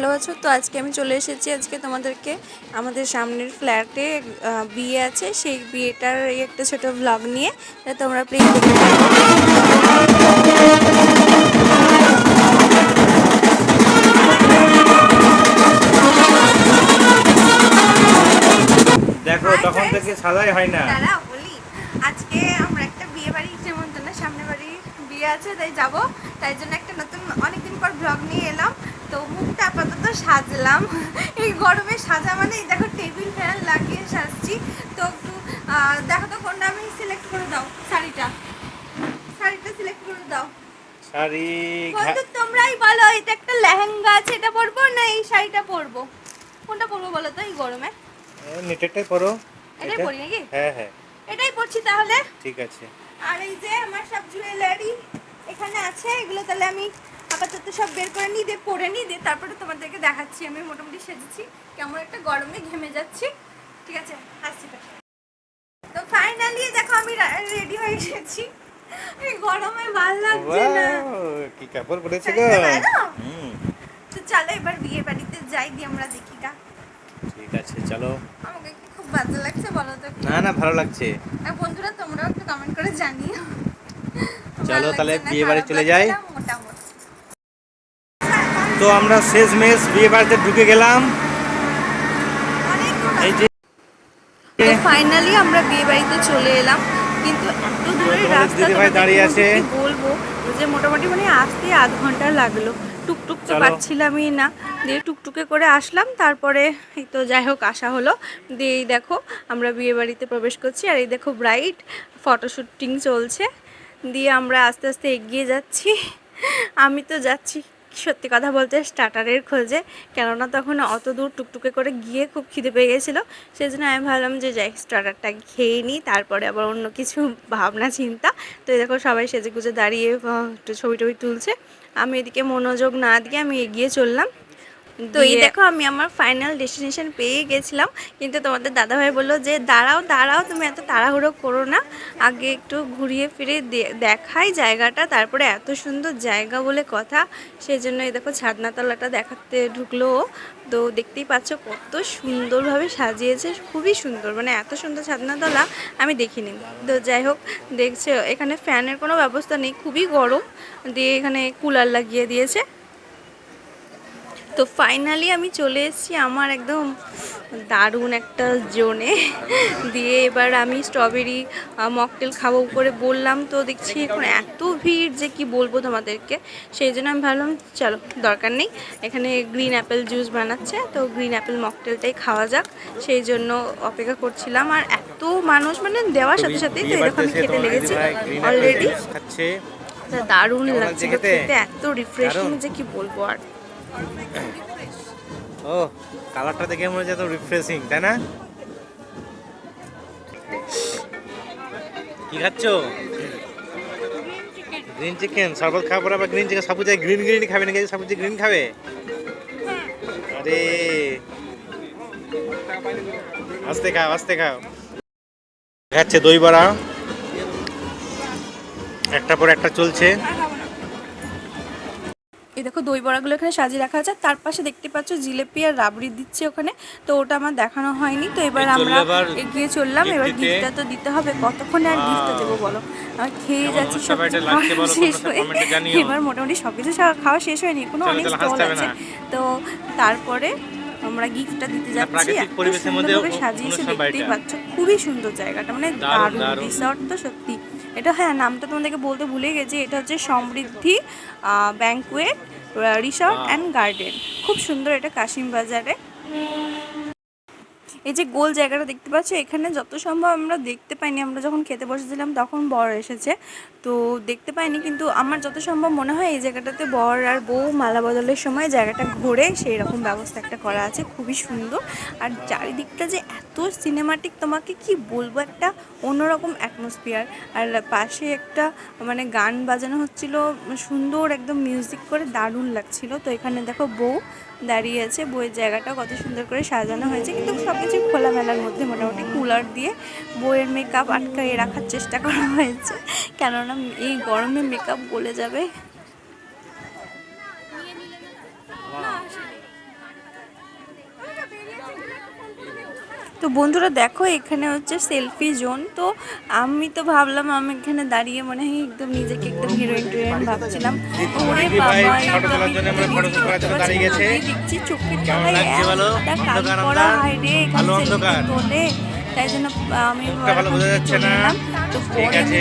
ভালো আছো? তো আজকে আমি চলে এসেছি আজকে তোমাদেরকে আমাদের সামনের ফ্ল্যাটে বিয়ে আছে। সেই বিয়েটার একটা ছোট ব্লগ নিয়ে তোমরা প্লিজ দেখো তখন থেকে সাদাই হয় না। বলি। আজকে আমরা একটা বিয়ে বাড়ি সামনে বাড়ি বিয়ে আছে তাই যাব। তাই জন্য একটা নতুন অনেকদিন পর ব্লগ নিয়ে এলাম। সাজলাম। এই গরমে সাজা মানে দেখো টেবিল ফ্যান লাগিয়ে সাজছি। তো একটু দেখো তো কোনটা আমি সিলেক্ট করে দাও শাড়িটা। শাড়িটা সিলেক্ট করে দাও। শাড়ি ঘা- বন্ধু তোমরাই বলো এটা একটা লেহেঙ্গা আছে এটা পরবো না এই শাড়িটা পরবো? কোনটা পরবো বলো তো এই গরমে? পরো। এটাই এটা? পরি নাকি? হ্যাঁ হ্যাঁ। এটাই পরছি তাহলে। ঠিক আছে। আর এই যে আমার সব জুয়েলারি এখানে আছে এগুলো তাহলে আমি আপাতত সব বের করে নিই দিয়ে পরে নিই দিয়ে তারপরে তোমাদেরকে দেখাচ্ছি আমি মোটামুটি সেজেছি। কেমন একটা গরমে ঘেমে যাচ্ছি। ঠিক আছে আসছি তো। ফাইনালি দেখো আমি রেডি হয়ে এসেছি এই গরমে ভালো লাগছে না। কি কাপড় পরেছে গো? ভালো? তো চলো এবার বিয়ে বাড়িতে যাই দিয়ে আমরা দেখি গা। ঠিক আছে চলো। আমাকে কি খুব বাজে লাগছে বলো তো না না ভালো লাগছে। আর বন্ধুরা তোমরাও একটু কমেন্ট করে জানিও। চলো তাহলে বিয়ে বাড়ি চলে যাই। তো আমরা শেষ মেশ বিয়ে বাড়িতে ঢুকে গেলাম। এই যে ফাইনালি আমরা বিয়ে বাড়িতে চলে এলাম। কিন্তু এত দূরের রাস্তা দাঁড়িয়ে আছে। বলব? যে মোটামুটি মানে আসতে আধ ঘণ্টা লাগল। টুকটুক তো পাচ্ছিলামই না। দিয়ে টুকটুকে করে আসলাম। তারপরে এই তো যাই হোক আসা হলো। দিয়ে এই দেখো আমরা বিয়ে বাড়িতে প্রবেশ করছি। আর এই দেখো ব্রাইট ফটোশুটিং চলছে। দিয়ে আমরা আস্তে আস্তে এগিয়ে যাচ্ছি। আমি তো যাচ্ছি। সত্যি কথা বলতে স্টার্টারের খোঁজে, কেননা তখন অত দূর টুকটুকে করে গিয়ে খুব খিদে পেয়ে গেছিল। সেই জন্য আমি ভাবলাম যে যাই স্টার্টারটা খেয়ে নিই, তারপরে আবার অন্য কিছু ভাবনা, চিন্তা। তো দেখো সবাই সেজে গুজে দাঁড়িয়ে একটু ছবি টবি তুলছে। আমি এদিকে মনোযোগ না দিয়ে আমি এগিয়ে চললাম। তো এই দেখো আমি আমার ফাইনাল ডেস্টিনেশন পেয়ে গেছিলাম। কিন্তু তোমাদের দাদাভাই বলল যে দাঁড়াও দাঁড়াও তুমি এত তাড়াহুড়ো করো না। আগে একটু ঘুরিয়ে ফিরে দেখাই জায়গাটা। তারপরে এত সুন্দর জায়গা বলে কথা। সেই জন্য এই দেখো ছাদনাতলাটা দেখাতে ঢুকলো। তো দেখতেই পাচ্ছ কত সুন্দরভাবে সাজিয়েছে খুবই সুন্দর। মানে এত সুন্দর ছাদনাতলা আমি দেখিনি। তো যাই হোক দেখছে এখানে ফ্যানের কোনো ব্যবস্থা নেই। খুবই গরম। দিয়ে এখানে কুলার লাগিয়ে দিয়েছে। তো ফাইনালি আমি চলে এসেছি আমার একদম দারুণ একটা জোনে দিয়ে এবার আমি স্ট্রবেরি মকটেল খাব করে বললাম। তো দেখছি এখন এত ভিড় যে কি বলব তোমাদেরকে? সেই জন্য আমি ভাবলাম চলো দরকার নেই। এখানে গ্রিন অ্যাপেল জুস বানাচ্ছে তো গ্রিন অ্যাপেল মকটেলটাই খাওয়া যাক। সেই জন্য অপেক্ষা করছিলাম। আর এত মানুষ মানে দেওয়ার সাথে সাথেই তো এরকম এসে খেতে লেগেছি অলরেডি দারুণ লাগছে? খেতে এত রিফ্রেশিং যে কি বলব আর। ও, কালারটা দেখে মনে হচ্ছে রিফ্রেশিং তাই না? কি খাচ্ছ? গ্রিন চিকেন শরবত খাওয়ার পর আবার গ্রিন চিকেন সবুজ গ্রিন গ্রিন খাবে নাকি? সবুজ গ্রিন খাবে? আরে, আস্তে খাও আস্তে খাও। খাচ্ছে দই বড়া। একটা পর একটা চলছে। এই দেখো দই বড়াগুলো এখানে সাজিয়ে রাখা আছে। তার পাশে দেখতে পাচ্ছ জিলেপি আর রাবড়ি দিচ্ছে ওখানে। তো ওটা আমার দেখানো হয়নি। তো এবার আমরা এগিয়ে চললাম। এবার গিফটটা তো দিতে হবে। কতক্ষণে আর গিফটটা দেবো বলো? আমি খেয়ে যাচ্ছি সব শেষ হয়ে। এবার মোটামুটি সব কিছু খাওয়া শেষ হয়নি। কোনো অনেক স্টল আছে। তো তারপরে আমরা গিফটটা দিতে যাচ্ছি। এত সুন্দরভাবে সাজিয়েছে দেখতেই। পাচ্ছ। খুবই সুন্দর জায়গাটা। মানে দারুণ। রিসর্ট তো সত্যি। এটা হ্যাঁ নামটা তোমাদেরকে বলতে ভুলে গেছি। এটা হচ্ছে Samriddhi banquet resort and garden খুব সুন্দর এটা কাশিম বাজারে এই যে গোল জায়গাটা দেখতে পাচ্ছ, এখানে যত সম্ভব আমরা দেখতে পাইনি। আমরা যখন খেতে বসেছিলাম তখন বর এসেছে। তো দেখতে পাইনি, কিন্তু আমার যত সম্ভব মনে হয় এই জায়গাটাতে বর আর বউ মালা বদলের সময় জায়গাটা ঘুরে সেই রকম ব্যবস্থা একটা করা আছে। খুবই সুন্দর। আর চারিদিকটা যে এত সিনেমাটিক তোমাকে কি বলব? একটা অন্যরকম অ্যাটমসফিয়ার আর পাশে একটা মানে গান বাজানো হচ্ছিল, সুন্দর একদম মিউজিক করে দারুণ লাগছিল। তো এখানে দেখো বউ দাঁড়িয়ে আছে। বইয়ের জায়গাটা কত সুন্দর করে সাজানো হয়েছে। কিন্তু সব কিছু খোলামেলার মধ্যে মোটামুটি কুলার দিয়ে বইয়ের মেকআপ আটকাইয়ে রাখার চেষ্টা করা হয়েছে। কেননা এই গরমে মেকআপ গলে যাবে। তো বন্ধুরা দেখো এখানে হচ্ছে সেলফি জোন তো আমি তো ভাবলাম আমি এখানে দাঁড়িয়ে মনে হয় একদম নিজেকে একদম হিরোইন ভাবছিলাম ওরে বাবা দেখছি চোখের তলায়? হায় রে, এখানে তোলে। তাই জন্য আমি। তো।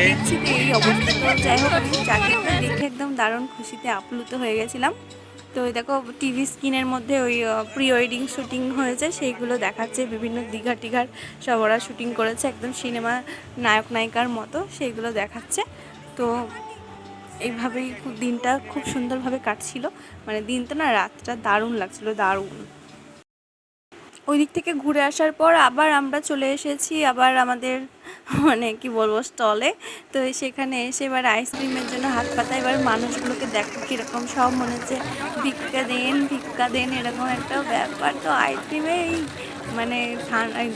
দেখছি এই অবস্থা যাই হোক আমি জ্যাকেটটা দেখে একদম দারুণ খুশিতে আপ্লুত হয়ে গেছিলাম তো দেখো টিভি স্ক্রিনের মধ্যে ওই প্রি ওয়েডিং শুটিং হয়েছে, সেইগুলো দেখাচ্ছে, বিভিন্ন দীঘা টিঘার সব ওরা শুটিং করেছে, একদম সিনেমা নায়ক নায়িকার মতো সেইগুলো দেখাচ্ছে। তো এইভাবেই দিনটা খুব সুন্দরভাবে কাটছিল। মানে দিনটা না, রাতটা দারুণ লাগছিল, দারুণ। ওই দিক থেকে ঘুরে আসার পর আবার আমরা চলে এসেছি, আবার আমাদের মানে কি বলব স্টলে তো সেখানে এসে এবার আইসক্রিমের জন্য হাত পাতা এবার মানুষগুলোকে দেখো কীরকম সব মনে হচ্ছে, ভিক্ষা দেন ভিক্ষা দেন, এরকম একটা ব্যাপার। তো আইসক্রিমে এই মানে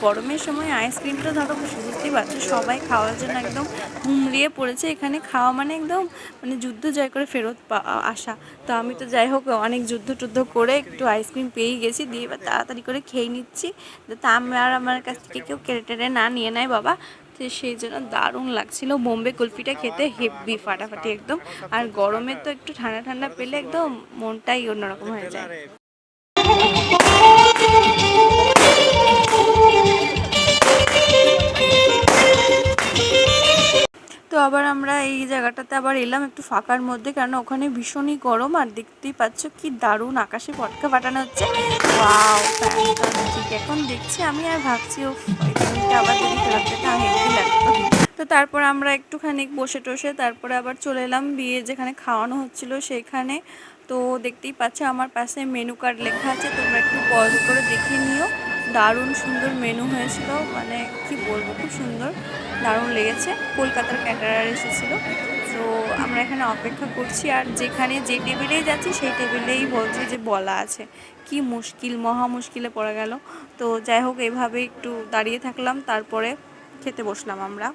গরমের সময় আইসক্রিমটা ধরো বুঝতেই পারছ, সবাই খাওয়ার জন্য একদম হুমড়িয়ে পড়েছে। এখানে খাওয়া মানে একদম মানে যুদ্ধ জয় করে ফেরত আসা। তো আমি তো যাই হোক, অনেক যুদ্ধ টুদ্ধ করে একটু আইসক্রিম পেয়েই গেছি, দিয়ে এবার তাড়াতাড়ি করে খেয়ে নিচ্ছি। যাতে আমি আর আমার কাছ থেকে কেউ কেড়ে টেড়ে না নিয়ে নেয় বাবা। তো সেই জন্য দারুণ লাগছিল। বোম্বে কুলফিটা খেতে হেভি ফাটাফাটি একদম। আর গরমে তো একটু ঠান্ডা ঠান্ডা পেলে একদম মনটাই অন্যরকম হয়ে যায়। তো আবার আমরা এই জায়গাটাতে আবার এলাম একটু ফাঁকার মধ্যে কারণ ওখানে ভীষণই গরম আর দেখতেই পাচ্ছ কি দারুণ আকাশে পটকা ফাটানো হচ্ছে। ওয়াও ফ্যান্টাস্টিক এখন দেখছি আমি আর ভাবছি ও আবার যদি লাগতো তো তারপর আমরা একটুখানি বসে টসে তারপরে আবার চলে এলাম বিয়ে যেখানে খাওয়ানো হচ্ছিল সেইখানে তো দেখতেই পাচ্ছ আমার পাশে মেনু কার্ড লেখা আছে, তোমরা একটু পজ করে দেখে নিও। দারুণ সুন্দর মেনু হয়েছিল। মানে কি বলব, খুব সুন্দর, দারুণ লেগেছে। কলকাতার ক্যাটারার এসেছিল। তো আমরা এখানে অপেক্ষা করছি আর যেখানে যে টেবিলেই যাচ্ছি, সেই টেবিলেই বলছে যে বলা আছে। কি মুশকিল, মহা মুশকিলে পড়ে গেল। তো যাই হোক, এভাবে একটু দাঁড়িয়ে থাকলাম, তারপরে খেতে বসলাম আমরা।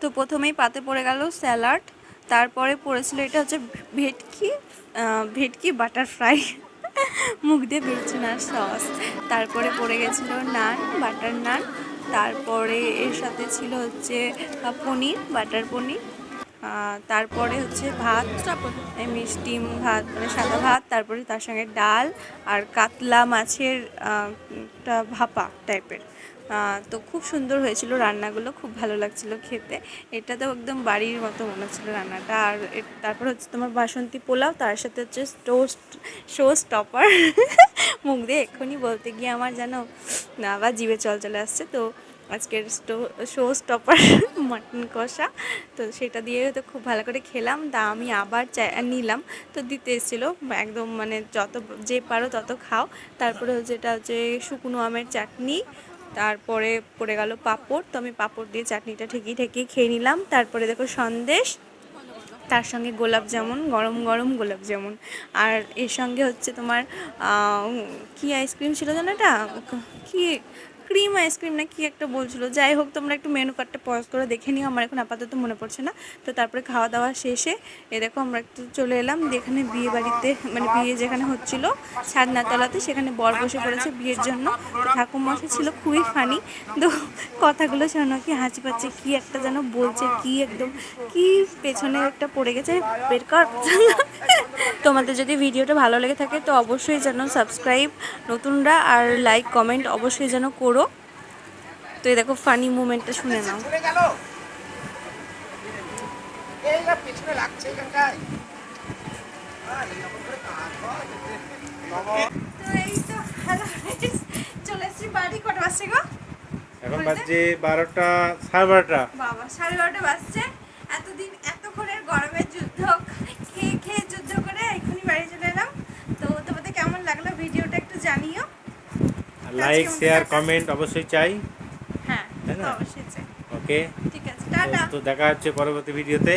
তো প্রথমেই পাতে পড়ে গেল স্যালাড তারপরে পড়েছিল এটা হচ্ছে ভেটকি ভেটকি বাটার ফ্রাই মুখ দিয়ে বেরোচ্ছে না, সস। তারপরে পড়ে গেছিল নান, বাটার নান। তারপরে এর সাথে ছিল হচ্ছে পনির, বাটার পনির। তারপরে হচ্ছে ভাত মিষ্টি ভাত মানে সাদা ভাত, তারপরে তার সঙ্গে ডাল আর কাতলা মাছের ভাপা টাইপের তো খুব সুন্দর হয়েছিল রান্নাগুলো, খুব ভালো লাগছিল খেতে। এটা তো একদম বাড়ির মতো মনে হচ্ছিল রান্নাটা। আর তারপর হচ্ছে তোমার বাসন্তী পোলাও, তার সাথে হচ্ছে টোস্ট শো স্টপার মুখ দিয়ে এক্ষুনি বলতে গিয়ে আমার যেন আবার জিভে চল চলে আসছে। তো আজকের শো স্টপার মাটন কষা, তো সেটা দিয়ে তো খুব ভালো করে খেলাম। তা আমি আবার নিলাম। তো দিতে এসেছিল, একদম মানে যত যে পারো তত খাও। তারপরে হচ্ছে এটা হচ্ছে শুকনো আমের চাটনি তারপরে পড়ে গেল পাঁপড়। তো আমি পাঁপড় দিয়ে চাটনিটা ঠেকিয়ে ঠেকিয়ে খেয়ে নিলাম। তারপরে দেখো সন্দেশ, তার সঙ্গে গোলাপ জামুন, গরম গরম গোলাপ জামুন। আর এর সঙ্গে হচ্ছে তোমার কি আইসক্রিম ছিল জানো এটা? কি ক্রিম আইসক্রিম না কি একটা বলছিল? যাই হোক, তোমরা একটু মেনু কার্ডটা পজ করে দেখে নিও, আমার এখন আপাতত মনে পড়ছে না। তো তারপরে খাওয়া দাওয়া শেষে, এ দেখো আমরা একটু চলে এলাম যেখানে বিয়ে বাড়িতে মানে বিয়ে যেখানে হচ্ছিল, ছাদনাতলাতে, সেখানে বর বসে পড়েছে বিয়ের জন্য। তো ঠাকুরমশাই ছিল খুবই ফানি তো কথাগুলো শোনো কি হাসি পাচ্ছে, কি একটা যেন বলছে, কি একদম, কি পেছনে একটা পড়ে গেছে, বের কর। তোমাদের যদি ভিডিওটা ভালো লেগে থাকে, তো অবশ্যই যেন সাবস্ক্রাইব নতুনরা, আর লাইক কমেন্ট অবশ্যই যেন করো। তো এই দেখো ফানি মুমেন্টটা শুনে নাও। এখন বারোটা সাড়ে বারোটা। বাবা সাড়ে বারোটা বাজছে। এতদিন এতক্ষণের গরমের যুদ্ধ খেয়ে খেয়ে যুদ্ধ করে এখনই বাড়ি চলে এলাম। তো তোমাদের কেমন লাগল ভিডিওটা একটু জানিও। লাইক শেয়ার কমেন্ট অবশ্যই চাই হ্যাঁ তাই তো না? অবশ্যই চাই। ওকে ঠিক আছে টাটা তো দেখা হচ্ছে পরবর্তী ভিডিওতে